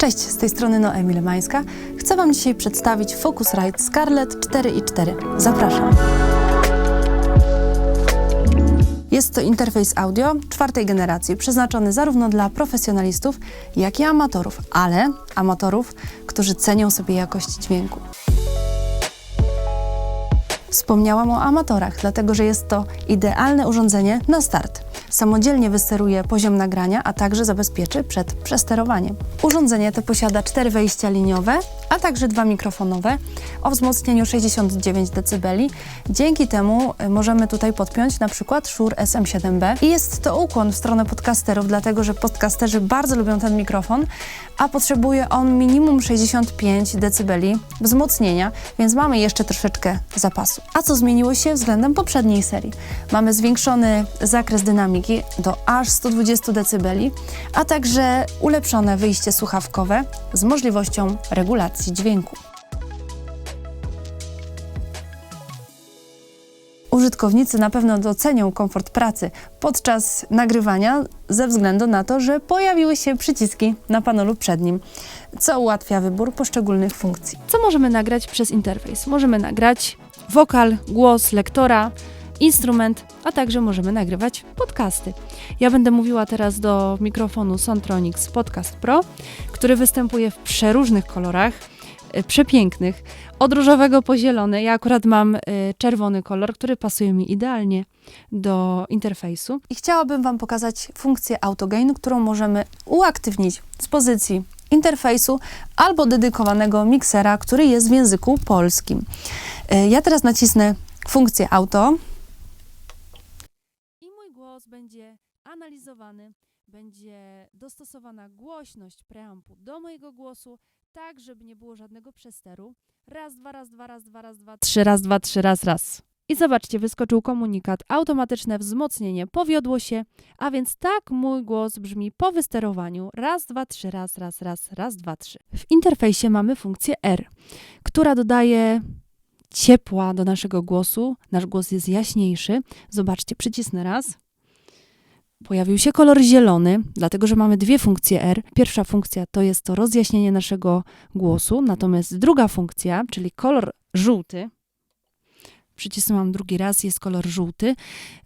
Cześć, z tej strony Noemi Lemańska. Chcę Wam dzisiaj przedstawić Focusrite Scarlett 4.4. Zapraszam. Jest to interfejs audio czwartej generacji, przeznaczony zarówno dla profesjonalistów, jak i amatorów, ale amatorów, którzy cenią sobie jakość dźwięku. Wspomniałam o amatorach, dlatego że jest to idealne urządzenie na start. Samodzielnie wysteruje poziom nagrania, a także zabezpieczy przed przesterowaniem. Urządzenie to posiada cztery wejścia liniowe, a także dwa mikrofonowe o wzmocnieniu 69 dB. Dzięki temu y, możemy tutaj podpiąć na przykład Shure SM7B. I jest to ukłon w stronę podcasterów, dlatego że podcasterzy bardzo lubią ten mikrofon, a potrzebuje on minimum 65 dB wzmocnienia, więc mamy jeszcze troszeczkę zapasu. A co zmieniło się względem poprzedniej serii? Mamy zwiększony zakres dynamiki do aż 120 dB, a także ulepszone wyjście słuchawkowe z możliwością regulacji dźwięku. Użytkownicy na pewno docenią komfort pracy podczas nagrywania ze względu na to, że pojawiły się przyciski na panelu przednim, co ułatwia wybór poszczególnych funkcji. Co możemy nagrać przez interfejs? Możemy nagrać wokal, głos, lektora, instrument, a także możemy nagrywać podcasty. Ja będę mówiła teraz do mikrofonu Sontronics Podcast Pro, który występuje w przeróżnych kolorach, y, przepięknych, od różowego po zielony. Ja akurat mam y, czerwony kolor, który pasuje mi idealnie do interfejsu. I chciałabym Wam pokazać funkcję autogain, którą możemy uaktywnić z pozycji interfejsu albo dedykowanego miksera, który jest w języku polskim. Y, Ja teraz nacisnę funkcję auto. I mój głos będzie analizowany, będzie dostosowana głośność preampu do mojego głosu, tak żeby nie było żadnego przesteru. Raz, dwa, raz, dwa, raz, dwa, raz, dwa, trzy, raz, dwa, trzy, raz, raz. I zobaczcie, wyskoczył komunikat, automatyczne wzmocnienie powiodło się, a więc tak mój głos brzmi po wysterowaniu. Raz, dwa, trzy, raz, raz, raz, raz, dwa, trzy. W interfejsie mamy funkcję R, która dodaje ciepła do naszego głosu. Nasz głos jest jaśniejszy. Zobaczcie, przycisnę raz. Pojawił się kolor zielony, dlatego że mamy dwie funkcje R. Pierwsza funkcja to jest to rozjaśnienie naszego głosu, natomiast druga funkcja, czyli kolor żółty, przycisnąłem drugi raz, jest kolor żółty,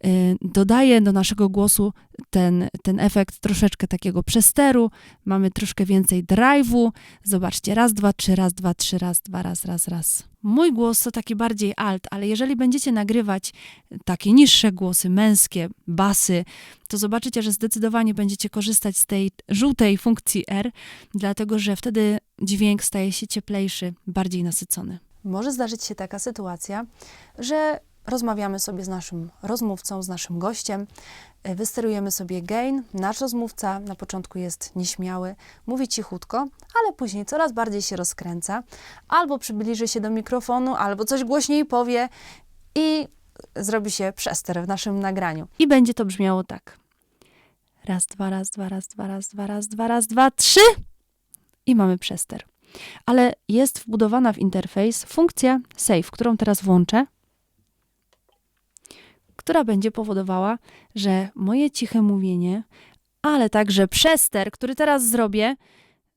yy, dodaje do naszego głosu ten, ten efekt troszeczkę takiego przesteru, mamy troszkę więcej drive'u. Zobaczcie, raz, dwa, trzy, raz, dwa, trzy, raz, dwa, raz, raz, raz. Mój głos to taki bardziej alt, ale jeżeli będziecie nagrywać takie niższe głosy, męskie, basy, to zobaczycie, że zdecydowanie będziecie korzystać z tej żółtej funkcji R, dlatego że wtedy dźwięk staje się cieplejszy, bardziej nasycony. Może zdarzyć się taka sytuacja, że rozmawiamy sobie z naszym rozmówcą, z naszym gościem, y, wysterujemy sobie gain. Nasz rozmówca na początku jest nieśmiały, mówi cichutko, ale później coraz bardziej się rozkręca, albo przybliży się do mikrofonu, albo coś głośniej powie i zrobi się przester w naszym nagraniu. I będzie to brzmiało tak. Raz, dwa, raz, dwa, raz, dwa, raz, dwa, raz, dwa, raz, dwa, trzy. I mamy przester. Ale jest wbudowana w interfejs funkcja save, którą teraz włączę, która będzie powodowała, że moje ciche mówienie, ale także przester, który teraz zrobię,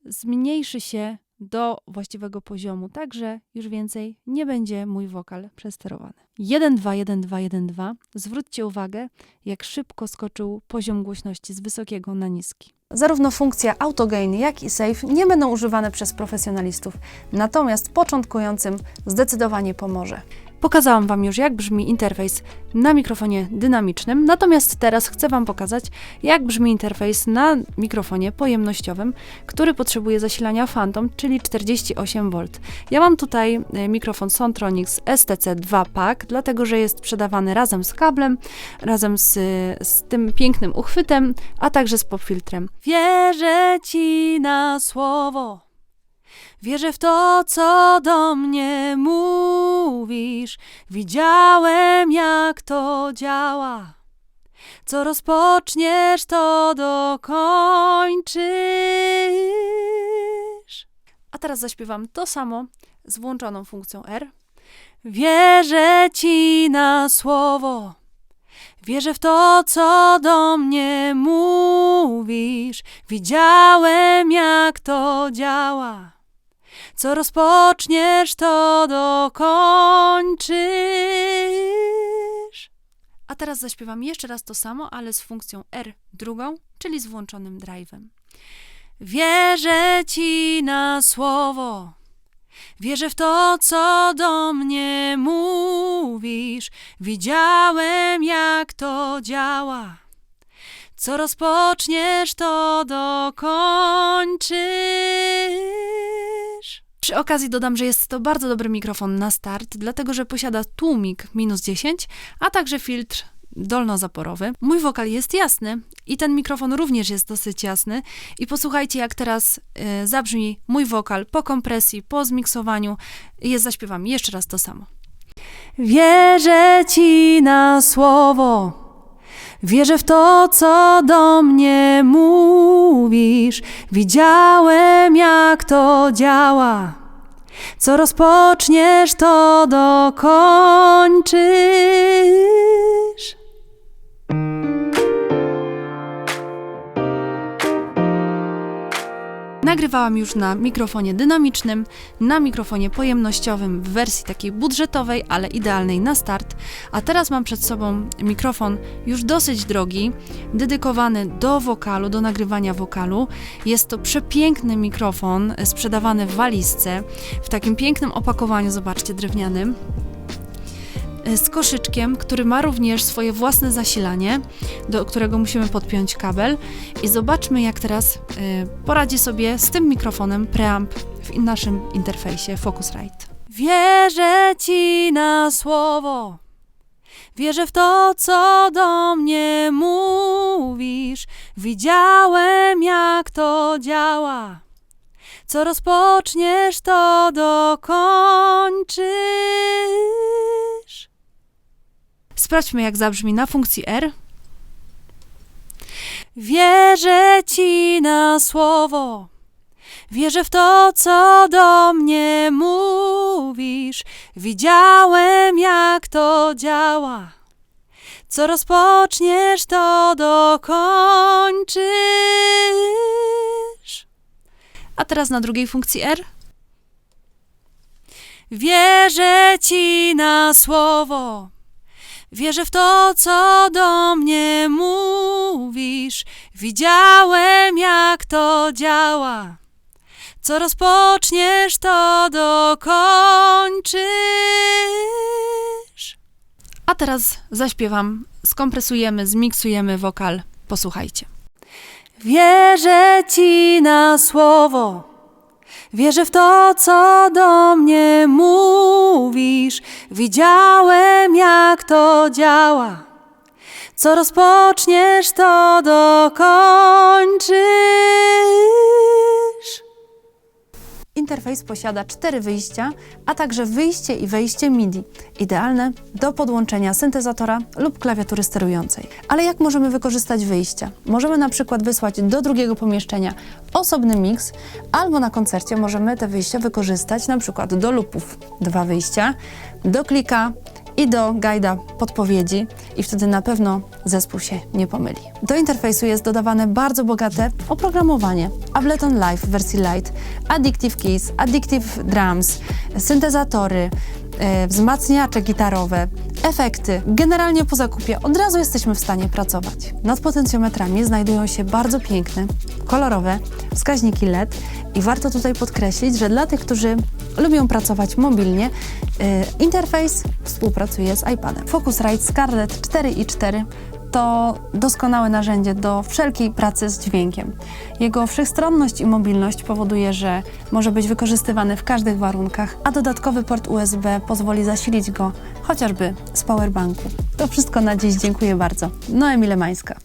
zmniejszy się do właściwego poziomu, także już więcej nie będzie mój wokal przesterowany. 1, 2, 1, 2, 1, 2. Zwróćcie uwagę, jak szybko skoczył poziom głośności z wysokiego na niski. Zarówno funkcja autogain, jak i save nie będą używane przez profesjonalistów, natomiast początkującym zdecydowanie pomoże. Pokazałam Wam już, jak brzmi interfejs na mikrofonie dynamicznym, natomiast teraz chcę Wam pokazać, jak brzmi interfejs na mikrofonie pojemnościowym, który potrzebuje zasilania Phantom, czyli 48V. Ja mam tutaj e, mikrofon Sontronics STC2 Pack, dlatego że jest sprzedawany razem z kablem, razem z, z tym pięknym uchwytem, a także z popfiltrem. Wierzę Ci na słowo. Wierzę w to, co do mnie mówisz. Widziałem, jak to działa. Co rozpoczniesz, to dokończysz. A teraz zaśpiewam to samo z włączoną funkcją R. Wierzę ci na słowo. Wierzę w to, co do mnie mówisz. Widziałem, jak to działa. Co rozpoczniesz, to dokończysz. A teraz zaśpiewam jeszcze raz to samo, ale z funkcją R drugą, czyli z włączonym drive'em. Wierzę ci na słowo. Wierzę w to, co do mnie mówisz. Widziałem, jak to działa. Co rozpoczniesz, to dokończysz. Przy okazji dodam, że jest to bardzo dobry mikrofon na start, dlatego że posiada tłumik minus 10, a także filtr dolnozaporowy. Mój wokal jest jasny i ten mikrofon również jest dosyć jasny. I posłuchajcie, jak teraz y, zabrzmi mój wokal po kompresji, po zmiksowaniu. Jest zaśpiewam jeszcze raz to samo. Wierzę ci na słowo. Wierzę w to, co do mnie mówisz. Widziałem, jak to działa. Co rozpoczniesz, to dokończysz. Nagrywałam już na mikrofonie dynamicznym, na mikrofonie pojemnościowym w wersji takiej budżetowej, ale idealnej na start. A teraz mam przed sobą mikrofon już dosyć drogi, dedykowany do wokalu, do nagrywania wokalu. Jest to przepiękny mikrofon, sprzedawany w walizce, w takim pięknym opakowaniu, zobaczcie, drewnianym z koszyczkiem, który ma również swoje własne zasilanie, do którego musimy podpiąć kabel. I zobaczmy, jak teraz y, poradzi sobie z tym mikrofonem preamp w naszym interfejsie Focusrite. Wierzę Ci na słowo. Wierzę w to, co do mnie mówisz. Widziałem, jak to działa. Co rozpoczniesz, to dokończysz. Sprawdźmy, jak zabrzmi na funkcji R. Wierzę ci na słowo. Wierzę w to, co do mnie mówisz. Widziałem, jak to działa. Co rozpoczniesz, to dokończysz. A teraz na drugiej funkcji R. Wierzę ci na słowo. Wierzę w to, co do mnie mówisz. Widziałem, jak to działa. Co rozpoczniesz, to dokończysz. A teraz zaśpiewam, skompresujemy, zmiksujemy wokal. Posłuchajcie. Wierzę ci na słowo. Wierzę w to, co do mnie mówisz. Widziałem, jak to działa. Co rozpoczniesz, to dokończysz. Interfejs posiada cztery wyjścia, a także wyjście i wejście MIDI, idealne do podłączenia syntezatora lub klawiatury sterującej. Ale jak możemy wykorzystać wyjścia? Możemy na przykład wysłać do drugiego pomieszczenia osobny mix, albo na koncercie możemy te wyjścia wykorzystać na przykład do lupów, dwa wyjścia, do klika i do guida podpowiedzi i wtedy na pewno zespół się nie pomyli. Do interfejsu jest dodawane bardzo bogate oprogramowanie Ableton Live w wersji Lite, Addictive Keys, Addictive Drums, syntezatory, e, wzmacniacze gitarowe, efekty. Generalnie po zakupie od razu jesteśmy w stanie pracować. Nad potencjometrami znajdują się bardzo piękne, kolorowe wskaźniki LED i warto tutaj podkreślić, że dla tych, którzy lubią pracować mobilnie, interfejs współpracuje z iPadem. Focusrite Scarlett 4i4 to doskonałe narzędzie do wszelkiej pracy z dźwiękiem. Jego wszechstronność i mobilność powoduje, że może być wykorzystywany w każdych warunkach, a dodatkowy port USB pozwoli zasilić go chociażby z powerbanku. To wszystko na dziś. Dziękuję bardzo. Noemi Lemańska.